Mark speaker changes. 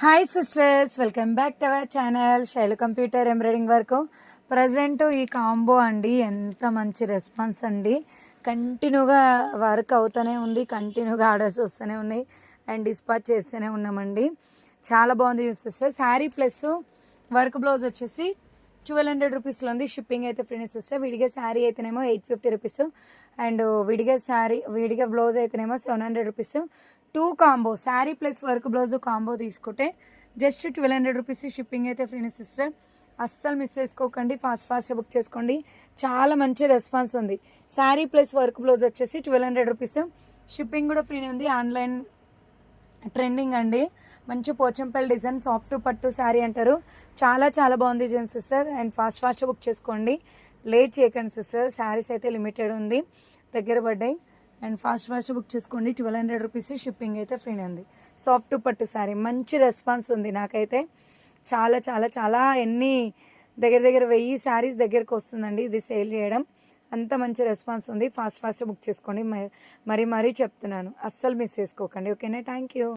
Speaker 1: Hi sisters welcome back to our channel Shailu computer embroidering work present ఈ combo అండి. ఎంత మంచి response అండి. కంటిన్యూగా వర్క్ అవుతూనే ఉంది. కంటిన్యూగా ఆర్డర్స్ వస్తూనే ఉన్నాయి. అండ్ డిస్పాచ్ చేస్తూనే ఉన్నామండి. చాలా బాగుంది sister sari plus work blouse వచ్చేసి ట్వెల్వ్ హండ్రెడ్ రూపీస్లో ఉంది. షిప్పింగ్ అయితే ఫ్రీ సిస్టర్ విడిగా శారీ అయితేనేమో ఎయిట్ ఫిఫ్టీ రూపీస్ అండ్ విడిగా శారీ విడిగా బ్లౌజ్ అయితేనేమో seven hundred rupees to combo sari plus work blouse combo తీసుకుంటే just twelve hundred rupees shipping అయితే ఫ్రీ సిస్టర్. అస్సలు మిస్ చేసుకోకండి ఫాస్ట్ ఫాస్ట్ బుక్ చేసుకోండి. చాలా మంచి రెస్పాన్స్ ఉంది. శారీ ప్లస్ వర్క్ బ్లౌజ్ వచ్చేసి ట్వెల్వ్ హండ్రెడ్ రూపీస్. షిప్పింగ్ కూడా ఫ్రీనే ఉంది. ఆన్లైన్ ట్రెండింగ్ అండి. మంచి పోచంపల్లి డిజైన్ సాఫ్ట్ పట్టు శారీ అంటారు. చాలా చాలా బాగుంది Jan sister. And fast fast book చేసుకోండి. లేట్ చేయకండి సిస్టర్. శారీస్ అయితే లిమిటెడ్ ఉంది. దగ్గర పడ్డాయి. అండ్ ఫాస్ట్ ఫాస్ట్ బుక్ చేసుకోండి. ట్వెల్వ్ హండ్రెడ్ రూపీస్ షిప్పింగ్ అయితే ఫ్రీ ఉంది. సాఫ్ట్ పట్టు శారీ. మంచి రెస్పాన్స్ ఉంది నాకైతే. చాలా చాలా చాలా ఎన్ని దగ్గర దగ్గర వెయ్యి శారీస్ దగ్గరకు వస్తుందండి ఇది సేల్ చేయడం. అంత మంచి రెస్పాన్స్ ఉంది. ఫాస్ట్ ఫాస్ట్ బుక్ చేసుకోండి. మరి మరీ మరీ చెప్తున్నాను. అస్సలు మిస్ చేసుకోకండి. ఓకేనా? Thank you.